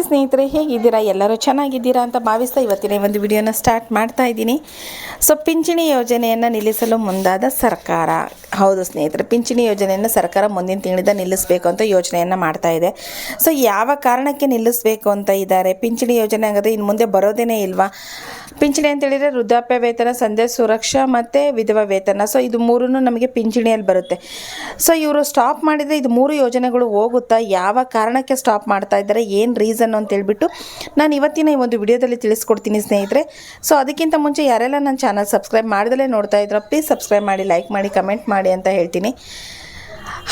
ನಮಸ್ತೆ ಸ್ನೇಹಿತರೆ, ಹೇಗಿದ್ದೀರಾ? ಎಲ್ಲರೂ ಚೆನ್ನಾಗಿದ್ದೀರಾ ಅಂತ ಭಾವಿಸ್ತಾ ಇವತ್ತಿನ ಒಂದು ವಿಡಿಯೋನ ಸ್ಟಾರ್ಟ್ ಮಾಡ್ತಾ ಇದ್ದೀನಿ. ಸೊ ಪಿಂಚಣಿ ಯೋಜನೆಯನ್ನು ನಿಲ್ಲಿಸಲು ಮುಂದಾದ ಸರ್ಕಾರ. ಹೌದು ಸ್ನೇಹಿತರೆ, ಪಿಂಚಣಿ ಯೋಜನೆಯನ್ನು ಸರ್ಕಾರ ಮುಂದಿನ ತಿಂಗಳಿಂದ ನಿಲ್ಲಿಸಬೇಕು ಅಂತ ಯೋಜನೆಯನ್ನು ಮಾಡ್ತಾ ಇದೆ. ಸೊ ಯಾವ ಕಾರಣಕ್ಕೆ ನಿಲ್ಲಿಸಬೇಕು ಅಂತ ಇದ್ದಾರೆ? ಪಿಂಚಣಿ ಯೋಜನೆ ಹಾಗಾದ್ರೆ ಇನ್ನು ಮುಂದೆ ಬರೋದೇನೇ ಇಲ್ವಾ? ಪಿಂಚಣಿ ಅಂತ ಹೇಳಿದರೆ ವೃದ್ಧಾಪ್ಯ ವೇತನ ಸಂಧ್ಯಾ ಸುರಕ್ಷಾ ಮತ್ತು ವಿಧವಾ ವೇತನ. ಸೊ ಇದು ಮೂರೂ ನಮಗೆ ಪಿಂಚಣಿಯಲ್ಲಿ ಬರುತ್ತೆ. ಸೊ ಇವರು ಸ್ಟಾಪ್ ಮಾಡಿದರೆ ಇದು ಮೂರು ಯೋಜನೆಗಳು ಹೋಗುತ್ತಾ, ಯಾವ ಕಾರಣಕ್ಕೆ ಸ್ಟಾಪ್ ಮಾಡ್ತಾ ಇದ್ದಾರೆ, ಏನು ರೀಸನ್ ಅಂತ ಹೇಳ್ಬಿಟ್ಟು ನಾನು ಇವತ್ತಿನ ಈ ಒಂದು ವಿಡಿಯೋದಲ್ಲಿ ತಿಳಿಸ್ಕೊಡ್ತೀನಿ ಸ್ನೇಹಿತರೆ. ಸೊ ಅದಕ್ಕಿಂತ ಮುಂಚೆ ಯಾರೆಲ್ಲ ನನ್ನ ಚಾನಲ್ ಸಬ್ಸ್ಕ್ರೈಬ್ ಮಾಡಿದಲೇ ನೋಡ್ತಾ ಇದ್ರೋ ಪ್ಲೀಸ್ ಸಬ್ಸ್ಕ್ರೈಬ್ ಮಾಡಿ ಲೈಕ್ ಮಾಡಿ ಕಮೆಂಟ್ ಮಾಡಿ ಅಂತ ಹೇಳ್ತೀನಿ.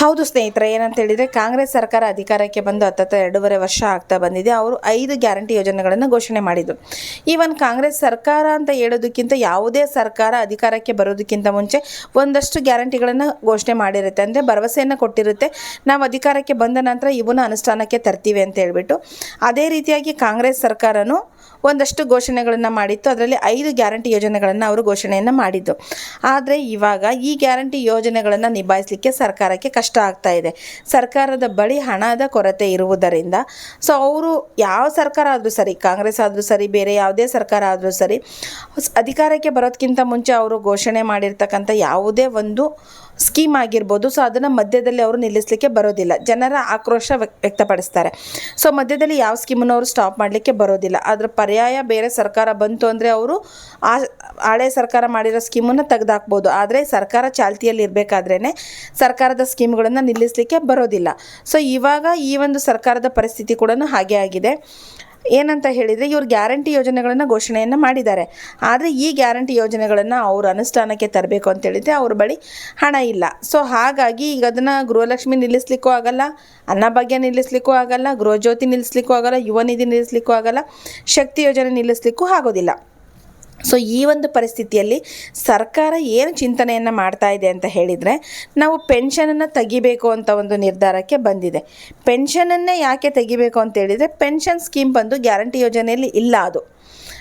ಹೌದು ಸ್ನೇಹಿತರೆ ಏನಂತ ಹೇಳಿದರೆ ಕಾಂಗ್ರೆಸ್ ಸರ್ಕಾರ ಅಧಿಕಾರಕ್ಕೆ ಬಂದು ಹತ್ತತ್ರ ಎರಡೂವರೆ ವರ್ಷ ಆಗ್ತಾ ಬಂದಿದೆ. ಅವರು ಐದು ಗ್ಯಾರಂಟಿ ಯೋಜನೆಗಳನ್ನು ಘೋಷಣೆ ಮಾಡಿದರು. ಈವನ್ ಕಾಂಗ್ರೆಸ್ ಸರ್ಕಾರ ಅಂತ ಹೇಳೋದಕ್ಕಿಂತ ಯಾವುದೇ ಸರ್ಕಾರ ಅಧಿಕಾರಕ್ಕೆ ಬರೋದಕ್ಕಿಂತ ಮುಂಚೆ ಒಂದಷ್ಟು ಗ್ಯಾರಂಟಿಗಳನ್ನು ಘೋಷಣೆ ಮಾಡಿರುತ್ತೆ. ಅಂದರೆ ಭರವಸೆಯನ್ನು ಕೊಟ್ಟಿರುತ್ತೆ. ನಾವು ಅಧಿಕಾರಕ್ಕೆ ಬಂದ ನಂತರ ಇವನ್ನ ಅನುಷ್ಠಾನಕ್ಕೆ ತರ್ತೀವಿ ಅಂತ ಹೇಳಿಬಿಟ್ಟು. ಅದೇ ರೀತಿಯಾಗಿ ಕಾಂಗ್ರೆಸ್ ಸರ್ಕಾರನೂ ಒಂದಷ್ಟು ಘೋಷಣೆಗಳನ್ನು ಮಾಡಿತ್ತು. ಅದರಲ್ಲಿ ಐದು ಗ್ಯಾರಂಟಿ ಯೋಜನೆಗಳನ್ನು ಅವರು ಘೋಷಣೆಯನ್ನು ಮಾಡಿದ್ದು. ಆದರೆ ಇವಾಗ ಈ ಗ್ಯಾರಂಟಿ ಯೋಜನೆಗಳನ್ನು ನಿಭಾಯಿಸಲಿಕ್ಕೆ ಸರ್ಕಾರಕ್ಕೆ ಕಷ್ಟ ಆಗ್ತಾ ಇದೆ. ಸರ್ಕಾರದ ಬಳಿ ಹಣದ ಕೊರತೆ ಇರುವುದರಿಂದ ಸೊ ಅವರು ಯಾವ ಸರ್ಕಾರ ಆದರೂ ಸರಿ, ಕಾಂಗ್ರೆಸ್ ಆದರೂ ಸರಿ, ಬೇರೆ ಯಾವುದೇ ಸರ್ಕಾರ ಆದರೂ ಸರಿ, ಅಧಿಕಾರಕ್ಕೆ ಬರೋದಕ್ಕಿಂತ ಮುಂಚೆ ಅವರು ಘೋಷಣೆ ಮಾಡಿರ್ತಕ್ಕಂಥ ಯಾವುದೇ ಒಂದು ಸ್ಕೀಮ್ ಆಗಿರ್ಬೋದು. ಸೊ ಅದನ್ನು ಮಧ್ಯದಲ್ಲಿ ಅವರು ನಿಲ್ಲಿಸಲಿಕ್ಕೆ ಬರೋದಿಲ್ಲ. ಜನರ ಆಕ್ರೋಶ ವ್ಯಕ್- ವ್ಯಕ್ತಪಡಿಸ್ತಾರೆ. ಸೊ ಮಧ್ಯದಲ್ಲಿ ಯಾವ ಸ್ಕೀಮನ್ನು ಅವರು ಸ್ಟಾಪ್ ಮಾಡಲಿಕ್ಕೆ ಬರೋದಿಲ್ಲ. ಅದರ ಪರ್ಯಾಯ ಬೇರೆ ಸರ್ಕಾರ ಬಂತು ಅಂದರೆ ಅವರು ಆ, ಹಳೆ ಸರ್ಕಾರ ಮಾಡಿರೋ ಸ್ಕೀಮನ್ನು ತೆಗೆದಾಕ್ಬೋದು. ಆದರೆ ಸರ್ಕಾರ ಚಾಲ್ತಿಯಲ್ಲಿ ಇರಬೇಕಾದ್ರೇ ಸರ್ಕಾರದ ಸ್ಕೀಮ್ಗಳನ್ನು ನಿಲ್ಲಿಸಲಿಕ್ಕೆ ಬರೋದಿಲ್ಲ. ಸೊ ಇವಾಗ ಈ ಒಂದು ಸರ್ಕಾರದ ಪರಿಸ್ಥಿತಿ ಕೂಡ ಹಾಗೆ ಆಗಿದೆ. ಏನಂತ ಹೇಳಿದರೆ ಇವರು ಗ್ಯಾರಂಟಿ ಯೋಜನೆಗಳನ್ನು ಘೋಷಣೆಯನ್ನು ಮಾಡಿದ್ದಾರೆ. ಆದರೆ ಈ ಗ್ಯಾರಂಟಿ ಯೋಜನೆಗಳನ್ನು ಅವರು ಅನುಷ್ಠಾನಕ್ಕೆ ತರಬೇಕು ಅಂತ ಹೇಳಿದರೆ ಅವ್ರ ಬಳಿ ಹಣ ಇಲ್ಲ. ಸೊ ಹಾಗಾಗಿ ಈಗ ಅದನ್ನು ಗೃಹಲಕ್ಷ್ಮಿ ನಿಲ್ಲಿಸ್ಲಿಕ್ಕೂ ಆಗಲ್ಲ ಅನ್ನಭಾಗ್ಯ ನಿಲ್ಲಿಸ್ಲಿಕ್ಕೂ ಆಗಲ್ಲ, ಗೃಹಜ್ಯೋತಿ ನಿಲ್ಲಿಸ್ಲಿಕ್ಕೂ ಆಗಲ್ಲ, ಯುವ ನಿಧಿ ನಿಲ್ಲಿಸ್ಲಿಕ್ಕೂ ಆಗಲ್ಲ, ಶಕ್ತಿ ಯೋಜನೆ ನಿಲ್ಲಿಸ್ಲಿಕ್ಕೂ ಆಗೋದಿಲ್ಲ. ಸೊ ಈ ಒಂದು ಪರಿಸ್ಥಿತಿಯಲ್ಲಿ ಸರ್ಕಾರ ಏನು ಚಿಂತನೆಯನ್ನು ಮಾಡ್ತಾ ಇದೆ ಅಂತ ಹೇಳಿದರೆ, ನಾವು ಪೆನ್ಷನನ್ನು ತೆಗಿಬೇಕು ಅಂತ ಒಂದು ನಿರ್ಧಾರಕ್ಕೆ ಬಂದಿದೆ. ಪೆನ್ಷನನ್ನೇ ಯಾಕೆ ತೆಗಿಬೇಕು ಅಂತ ಹೇಳಿದರೆ, ಪೆನ್ಷನ್ ಸ್ಕೀಮ್ ಬಂದು ಗ್ಯಾರಂಟಿ ಯೋಜನೆಯಲ್ಲಿ ಇಲ್ಲ ಅದು.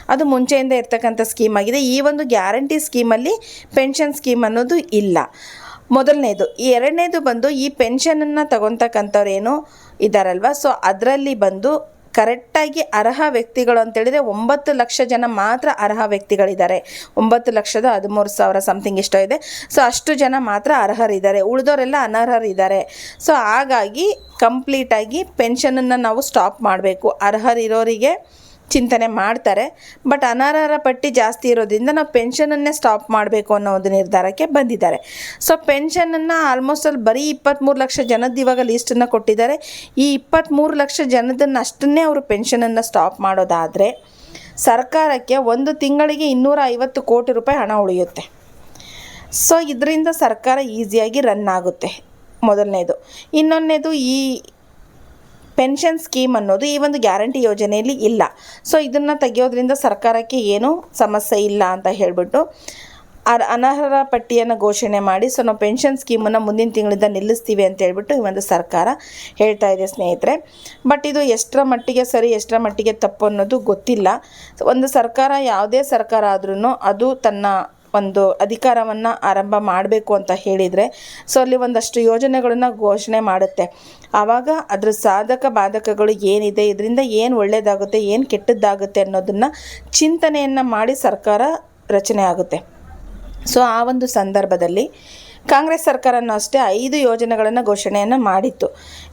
ಅದು ಮುಂಚೆಯಿಂದ ಇರ್ತಕ್ಕಂಥ ಸ್ಕೀಮ್ ಆಗಿದೆ. ಈ ಒಂದು ಗ್ಯಾರಂಟಿ ಸ್ಕೀಮಲ್ಲಿ ಪೆನ್ಷನ್ ಸ್ಕೀಮ್ ಅನ್ನೋದು ಇಲ್ಲ. ಮೊದಲನೇದು, ಎರಡನೇದು ಬಂದು ಈ ಪೆನ್ಷನನ್ನು ತಗೊತಕ್ಕಂಥವ್ರು ಏನು ಇದ್ದಾರಲ್ವ ಸೊ ಅದರಲ್ಲಿ ಬಂದು ಕರೆಕ್ಟಾಗಿ ಅರ್ಹ ವ್ಯಕ್ತಿಗಳು ಅಂತೇಳಿದರೆ ಒಂಬತ್ತು ಲಕ್ಷ ಜನ ಮಾತ್ರ ಅರ್ಹ ವ್ಯಕ್ತಿಗಳಿದ್ದಾರೆ. ಒಂಬತ್ತು ಲಕ್ಷದ ಹದಿಮೂರು ಸಾವಿರ ಸಮಥಿಂಗ್ ಇಷ್ಟೋ ಇದೆ. ಸೊ ಅಷ್ಟು ಜನ ಮಾತ್ರ ಅರ್ಹರಿದ್ದಾರೆ. ಉಳಿದವರೆಲ್ಲ ಅನರ್ಹರಿದ್ದಾರೆ. ಸೊ ಹಾಗಾಗಿ ಕಂಪ್ಲೀಟಾಗಿ ಪೆನ್ಷನನ್ನು ನಾವು ಸ್ಟಾಪ್ ಮಾಡಬೇಕು. ಅರ್ಹರಿರೋರಿಗೆ ಚಿಂತನೆ ಮಾಡ್ತಾರೆ. ಬಟ್ ಅನರ್ಹರ ಪಟ್ಟಿ ಜಾಸ್ತಿ ಇರೋದ್ರಿಂದ ನಾವು ಪೆನ್ಷನನ್ನೇ ಸ್ಟಾಪ್ ಮಾಡಬೇಕು ಅನ್ನೋ ಒಂದು ನಿರ್ಧಾರಕ್ಕೆ ಬಂದಿದ್ದಾರೆ. ಸೊ ಪೆನ್ಷನನ್ನು ಆಲ್ಮೋಸ್ಟ್ ಅಲ್ಲಿ ಬರೀ ಇಪ್ಪತ್ತ್ಮೂರು ಲಕ್ಷ ಜನದ ಇವಾಗ ಲೀಸ್ಟನ್ನು ಕೊಟ್ಟಿದ್ದಾರೆ. ಈ ಇಪ್ಪತ್ತ್ಮೂರು ಲಕ್ಷ ಜನದನ್ನು ಅಷ್ಟನ್ನೇ ಅವರು ಪೆನ್ಷನನ್ನು ಸ್ಟಾಪ್ ಮಾಡೋದಾದರೆ ಸರ್ಕಾರಕ್ಕೆ ಒಂದು ತಿಂಗಳಿಗೆ ಇನ್ನೂರ ಐವತ್ತು ಕೋಟಿ ರೂಪಾಯಿ ಹಣ ಉಳಿಯುತ್ತೆ. ಸೊ ಇದರಿಂದ ಸರ್ಕಾರ ಈಸಿಯಾಗಿ ರನ್ ಆಗುತ್ತೆ. ಮೊದಲನೇದು. ಇನ್ನೊಂದನೇದು ಈ ಪೆನ್ಷನ್ ಸ್ಕೀಮ್ ಅನ್ನೋದು ಈ ಒಂದು ಗ್ಯಾರಂಟಿ ಯೋಜನೆಯಲ್ಲಿ ಇಲ್ಲ. ಸೊ ಇದನ್ನು ತೆಗೆಯೋದ್ರಿಂದ ಸರ್ಕಾರಕ್ಕೆ ಏನೂ ಸಮಸ್ಯೆ ಇಲ್ಲ ಅಂತ ಹೇಳಿಬಿಟ್ಟು ಅರ್ ಅನರ್ಹರ ಪಟ್ಟಿಯನ್ನು ಘೋಷಣೆ ಮಾಡಿ ಸೊ ನಾವು ಪೆನ್ಷನ್ ಸ್ಕೀಮನ್ನು ಮುಂದಿನ ತಿಂಗಳಿಂದ ನಿಲ್ಲಿಸ್ತೀವಿ ಅಂತ ಹೇಳ್ಬಿಟ್ಟು ಈ ಒಂದು ಸರ್ಕಾರ ಹೇಳ್ತಾ ಇದೆ ಸ್ನೇಹಿತರೆ. ಬಟ್ ಇದು ಎಷ್ಟರ ಮಟ್ಟಿಗೆ ಸರಿ, ಎಷ್ಟರ ಮಟ್ಟಿಗೆ ತಪ್ಪು ಅನ್ನೋದು ಗೊತ್ತಿಲ್ಲ. ಒಂದು ಸರ್ಕಾರ, ಯಾವುದೇ ಸರ್ಕಾರ ಆದ್ರೂ ಅದು ತನ್ನ ಒಂದು ಅಧಿಕಾರವನ್ನು ಆರಂಭ ಮಾಡಬೇಕು ಅಂತ ಹೇಳಿದರೆ ಸೊ ಅಲ್ಲಿ ಒಂದಷ್ಟು ಯೋಜನೆಗಳನ್ನು ಘೋಷಣೆ ಮಾಡುತ್ತೆ. ಆವಾಗ ಅದರ ಸಾಧಕ ಬಾಧಕಗಳು ಏನಿದೆ, ಇದರಿಂದ ಏನು ಒಳ್ಳೆಯದಾಗುತ್ತೆ ಏನು ಕೆಟ್ಟದ್ದಾಗುತ್ತೆ ಅನ್ನೋದನ್ನು ಚಿಂತನೆಯನ್ನು ಮಾಡಿ ಸರ್ಕಾರ ರಚನೆ ಆಗುತ್ತೆ. ಸೊ ಆ ಒಂದು ಸಂದರ್ಭದಲ್ಲಿ ಕಾಂಗ್ರೆಸ್ ಸರ್ಕಾರನೂ ಅಷ್ಟೇ ಐದು ಯೋಜನೆಗಳನ್ನು ಘೋಷಣೆಯನ್ನು ಮಾಡಿತ್ತು.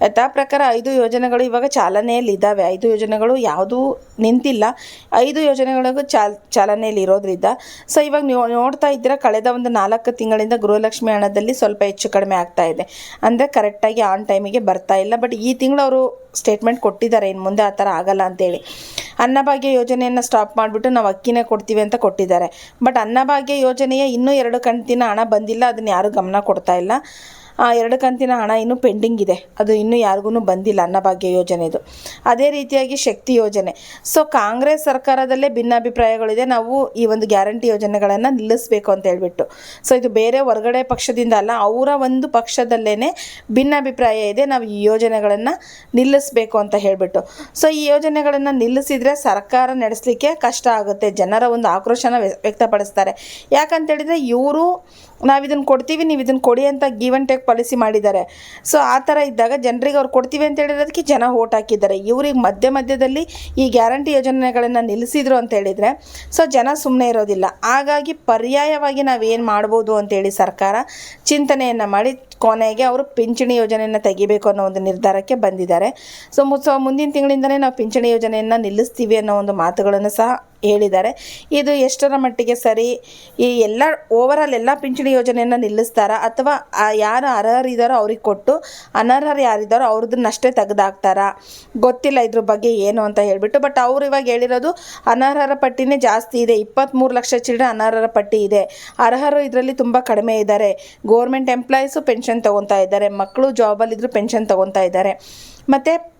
ಯಥಾ ಪ್ರಕಾರ ಐದು ಯೋಜನೆಗಳು ಇವಾಗ ಚಾಲನೆಯಲ್ಲಿ ಇದ್ದಾವೆ ಐದು ಯೋಜನೆಗಳು ಯಾವುದೂ ನಿಂತಿಲ್ಲ. ಐದು ಯೋಜನೆಗಳಿಗೂ ಚಾಲ್, ಚಾಲನೆಯಲ್ಲಿ ಇರೋದ್ರಿಂದ ಸೊ, ಇವಾಗ ನೀವು ನೋಡ್ತಾ ಇದ್ದೀರಾ, ಕಳೆದ ಒಂದು ನಾಲ್ಕು ತಿಂಗಳಿಂದ ಗೃಹಲಕ್ಷ್ಮಿ ಹಣದಲ್ಲಿ ಸ್ವಲ್ಪ ಹೆಚ್ಚು ಕಡಿಮೆ ಆಗ್ತಾ ಇದೆ. ಅಂದರೆ ಕರೆಕ್ಟಾಗಿ ಆನ್ ಟೈಮಿಗೆ ಬರ್ತಾ ಇಲ್ಲ. ಬಟ್ ಈ ತಿಂಗಳು ಅವರು ಸ್ಟೇಟ್ಮೆಂಟ್ ಕೊಟ್ಟಿದ್ದಾರೆ. ಇನ್ನು ಮುಂದೆ ಆ ಥರ ಆಗಲ್ಲ ಅಂತೇಳಿ. ಅನ್ನಭಾಗ್ಯ ಯೋಜನೆಯನ್ನು ಸ್ಟಾಪ್ ಮಾಡಿಬಿಟ್ಟು ನಾವು ಅಕ್ಕಿನೇ ಕೊಡ್ತೀವಿ ಅಂತ ಕೊಟ್ಟಿದ್ದಾರೆ. ಬಟ್ ಅನ್ನಭಾಗ್ಯ ಯೋಜನೆಯ ಇನ್ನೂ ಎರಡು ಕಂತಿನ ಹಣ ಬಂದಿಲ್ಲ, ಅದನ್ನು ಯಾರೂ ಗಮನ ಕೊಡ್ತಾ ಇಲ್ಲ. ಆ ಎರಡು ಕಂತಿನ ಹಣ ಇನ್ನೂ ಪೆಂಡಿಂಗ್ ಇದೆ. ಅದು ಇನ್ನೂ ಯಾರಿಗೂ ಬಂದಿಲ್ಲ ಅನ್ನಭಾಗ್ಯ ಯೋಜನೆದು. ಅದೇ ರೀತಿಯಾಗಿ ಶಕ್ತಿ ಯೋಜನೆ. ಸೊ ಕಾಂಗ್ರೆಸ್ ಸರ್ಕಾರದಲ್ಲೇ ಭಿನ್ನಾಭಿಪ್ರಾಯಗಳಿದೆ. ನಾವು ಈ ಒಂದು ಗ್ಯಾರಂಟಿ ಯೋಜನೆಗಳನ್ನು ನಿಲ್ಲಿಸಬೇಕು ಅಂತ ಹೇಳ್ಬಿಟ್ಟು. ಸೊ ಇದು ಬೇರೆ ಹೊರಗಡೆ ಪಕ್ಷದಿಂದ ಅಲ್ಲ, ಅವರ ಒಂದು ಪಕ್ಷದಲ್ಲೇ ಭಿನ್ನಾಭಿಪ್ರಾಯ ಇದೆ. ನಾವು ಈ ಯೋಜನೆಗಳನ್ನು ನಿಲ್ಲಿಸಬೇಕು ಅಂತ ಹೇಳಿಬಿಟ್ಟು. ಸೊ ಈ ಯೋಜನೆಗಳನ್ನು ನಿಲ್ಲಿಸಿದರೆ ಸರ್ಕಾರ ನಡೆಸಲಿಕ್ಕೆ ಕಷ್ಟ ಆಗುತ್ತೆ. ಜನರ ಒಂದು ಆಕ್ರೋಶನ ವ್ಯ- ವ್ಯಕ್ತಪಡಿಸ್ತಾರೆ. ಯಾಕಂತೇಳಿದರೆ ಇವರು ನಾವು ಇದನ್ನು ಕೊಡ್ತೀವಿ ನೀವು ಇದನ್ನು ಕೊಡಿ ಅಂತ ಗಿವ್ ಟೇಕ್ ಪಾಲಿಸಿ ಮಾಡಿದ್ದಾರೆ. ಸೊ ಆ ಥರ ಇದ್ದಾಗ ಜನರಿಗೆ ಅವ್ರು ಕೊಡ್ತೀವಿ ಅಂತ ಹೇಳಿರೋದಕ್ಕೆ ಜನ ಓಟ್ ಹಾಕಿದ್ದಾರೆ. ಇವ್ರಿಗೆ ಮಧ್ಯ ಮಧ್ಯದಲ್ಲಿ ಈ ಗ್ಯಾರಂಟಿ ಯೋಜನೆಗಳನ್ನು ನಿಲ್ಲಿಸಿದ್ರು ಅಂತ ಹೇಳಿದರೆ ಸೊ ಜನ ಸುಮ್ಮನೆ ಇರೋದಿಲ್ಲ. ಹಾಗಾಗಿ ಪರ್ಯಾಯವಾಗಿ ನಾವೇನು ಮಾಡ್ಬೋದು ಅಂತೇಳಿ ಸರ್ಕಾರ ಚಿಂತನೆಯನ್ನು ಮಾಡಿ ಕೊನೆಗೆ ಅವರು ಪಿಂಚಣಿ ಯೋಜನೆಯನ್ನು ತೆಗಿಬೇಕು ಅನ್ನೋ ಒಂದು ನಿರ್ಧಾರಕ್ಕೆ ಬಂದಿದ್ದಾರೆ. ಸೊ ಸೊ, ಮುಂದಿನ ತಿಂಗಳಿಂದಲೇ ನಾವು ಪಿಂಚಣಿ ಯೋಜನೆಯನ್ನು ನಿಲ್ಲಿಸ್ತೀವಿ ಅನ್ನೋ ಒಂದು ಮಾತುಗಳನ್ನು ಸಹ ಹೇಳಿದ್ದಾರೆ. ಇದು ಎಷ್ಟರ ಮಟ್ಟಿಗೆ ಸರಿ? ಈ ಎಲ್ಲ ಓವರಾಲ್ ಎಲ್ಲ ಪಿಂಚಣಿ ಯೋಜನೆಯನ್ನು ನಿಲ್ಲಿಸ್ತಾರಾ? ಅಥವಾ ಯಾರು ಅರ್ಹರಿದ್ದಾರೋ ಅವ್ರಿಗೆ ಕೊಟ್ಟು, ಅನರ್ಹರು ಯಾರಿದ್ದಾರೋ ಅವ್ರದನ್ನಷ್ಟೇ ತೆಗೆದಾಕ್ತಾರಾ? ಗೊತ್ತಿಲ್ಲ ಇದ್ರ ಬಗ್ಗೆ ಏನು ಅಂತ ಹೇಳಿಬಿಟ್ಟು ಬಟ್ ಅವ್ರು ಇವಾಗ ಹೇಳಿರೋದು ಅನರ್ಹರ ಪಟ್ಟಿನೇ ಜಾಸ್ತಿ ಇದೆ. ಇಪ್ಪತ್ತ್ಮೂರು ಲಕ್ಷ ಚಿಲ್ಡ್ರೆ ಅನರ್ಹರ ಪಟ್ಟಿ ಇದೆ. ಅರ್ಹರು ಇದರಲ್ಲಿ ತುಂಬ ಕಡಿಮೆ ಇದ್ದಾರೆ. ಗೋರ್ಮೆಂಟ್ ಎಂಪ್ಲಾಯೀಸು ಪೆನ್ಷನ್ ತೊಗೊತಾ ಇದ್ದಾರೆ. ಮಕ್ಕಳು ಜಾಬಲ್ಲಿದ್ದರೂ ಪೆನ್ಷನ್ ತೊಗೊತಾ ಇದ್ದಾರೆ. ಮತ್ತು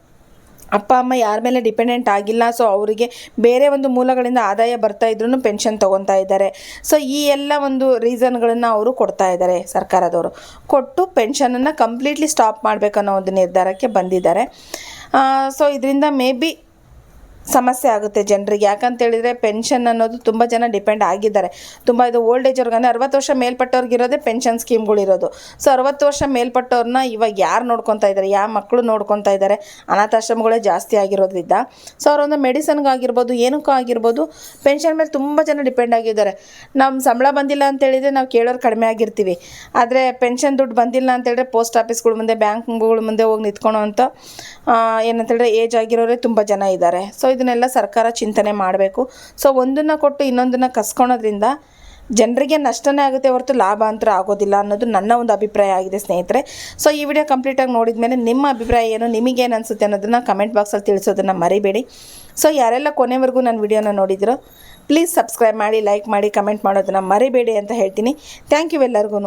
ಅಪ್ಪ, ಅಮ್ಮ ಯಾರ ಮೇಲೆ ಡಿಪೆಂಡೆಂಟ್ ಆಗಿಲ್ಲ ಸೊ ಅವರಿಗೆ ಬೇರೆ ಒಂದು ಮೂಲಗಳಿಂದ ಆದಾಯ ಬರ್ತಾ ಇದ್ರೂ ಪೆನ್ಷನ್ ತೊಗೊತಾ ಇದ್ದಾರೆ. ಸೊ ಈ ಎಲ್ಲ ಒಂದು ರೀಸನ್ಗಳನ್ನು ಅವರು ಕೊಡ್ತಾ ಇದ್ದಾರೆ ಸರ್ಕಾರದವರು. ಕೊಟ್ಟು ಪೆನ್ಷನನ್ನು ಕಂಪ್ಲೀಟ್ಲಿ ಸ್ಟಾಪ್ ಮಾಡಬೇಕನ್ನೋ ಒಂದು ನಿರ್ಧಾರಕ್ಕೆ ಬಂದಿದ್ದಾರೆ. ಸೊ ಇದರಿಂದ ಮೇ ಬಿ ಸಮಸ್ಯೆ ಆಗುತ್ತೆ ಜನರಿಗೆ. ಯಾಕಂತ ಹೇಳಿದರೆ ಪೆನ್ಷನ್ ಅನ್ನೋದು ತುಂಬ ಜನ ಡಿಪೆಂಡ್ ಆಗಿದ್ದಾರೆ. ತುಂಬ ಇದು ಓಲ್ಡ್ ಏಜ್ ಅವ್ರಿಗೆ ಅಂದರೆ ಅರವತ್ತು ವರ್ಷ ಮೇಲ್ಪಟ್ಟವ್ರಿಗೆ ಇರೋದೇ ಪೆನ್ಷನ್ ಸ್ಕೀಮ್ಗಳಿರೋದು ಸೊ ಅರವತ್ತು ವರ್ಷ ಮೇಲ್ಪಟ್ಟವ್ರನ್ನ ಇವಾಗ ಯಾರು ನೋಡ್ಕೊತಾ ಇದ್ದಾರೆ ಯಾವ ಮಕ್ಕಳು ನೋಡ್ಕೊತಾ ಇದ್ದಾರೆ ಅನಾಥಾಶ್ರಮಗಳೇ ಜಾಸ್ತಿ ಆಗಿರೋದ್ರಿಂದ. ಸೊ ಅವರೊಂದು ಮೆಡಿಸನ್ಗಾಗಿರ್ಬೋದು, ಏನಕ್ಕೂ ಆಗಿರ್ಬೋದು, ಪೆನ್ಷನ್ ಮೇಲೆ ತುಂಬ ಜನ ಡಿಪೆಂಡ್ ಆಗಿದ್ದಾರೆ. ನಮ್ಮ ಸಂಬಳ ಬಂದಿಲ್ಲ ಅಂತ ಹೇಳಿದರೆ ನಾವು ಕೇಳೋರು ಕಡಿಮೆ ಆಗಿರ್ತೀವಿ. ಆದರೆ ಪೆನ್ಷನ್ ದುಡ್ಡು ಬಂದಿಲ್ಲ ಅಂತ ಹೇಳಿದ್ರೆ ಪೋಸ್ಟ್ ಆಫೀಸ್ಗಳ ಮುಂದೆ, ಬ್ಯಾಂಕ್ಗಳ ಮುಂದೆ ಹೋಗಿ ನಿಂತ್ಕೊಳೋ ಅಂತ ಏನಂತ ಹೇಳಿದ್ರೆ ಏಜ್ ಆಗಿರೋರೇ ತುಂಬ ಜನ ಇದ್ದಾರೆ. ಸೊ ಇದನ್ನೆಲ್ಲ ಸರ್ಕಾರ ಚಿಂತನೆ ಮಾಡಬೇಕು. ಸೊ ಒಂದನ್ನು ಕೊಟ್ಟು ಇನ್ನೊಂದನ್ನು ಕಸ್ಕೊಳೋದ್ರಿಂದ ಜನರಿಗೆ ನಷ್ಟನೇ ಆಗುತ್ತೆ ಹೊರತು ಲಾಭ ಅಂತೂ ಆಗೋದಿಲ್ಲ ಅನ್ನೋದು ನನ್ನ ಒಂದು ಅಭಿಪ್ರಾಯ ಆಗಿದೆ ಸ್ನೇಹಿತರೆ. ಸೊ ಈ ವಿಡಿಯೋ ಕಂಪ್ಲೀಟಾಗಿ ನೋಡಿದ ಮೇಲೆ ನಿಮ್ಮ ಅಭಿಪ್ರಾಯ ಏನು ನಿಮಗೇನು ಅನಿಸುತ್ತೆ ಅನ್ನೋದನ್ನು ಕಮೆಂಟ್ ಬಾಕ್ಸಲ್ಲಿ ತಿಳಿಸೋದನ್ನು ಮರಿಬೇಡಿ. ಸೊ ಯಾರೆಲ್ಲ ಕೊನೆವರೆಗೂ ನನ್ನ ವಿಡಿಯೋನ ನೋಡಿದ್ರು ಪ್ಲೀಸ್ ಸಬ್ಸ್ಕ್ರೈಬ್ ಮಾಡಿ ಲೈಕ್ ಮಾಡಿ ಕಮೆಂಟ್ ಮಾಡೋದನ್ನು ಮರಿಬೇಡಿ ಅಂತ ಹೇಳ್ತೀನಿ. ಥ್ಯಾಂಕ್ ಯು ಎಲ್ಲರಿಗೂ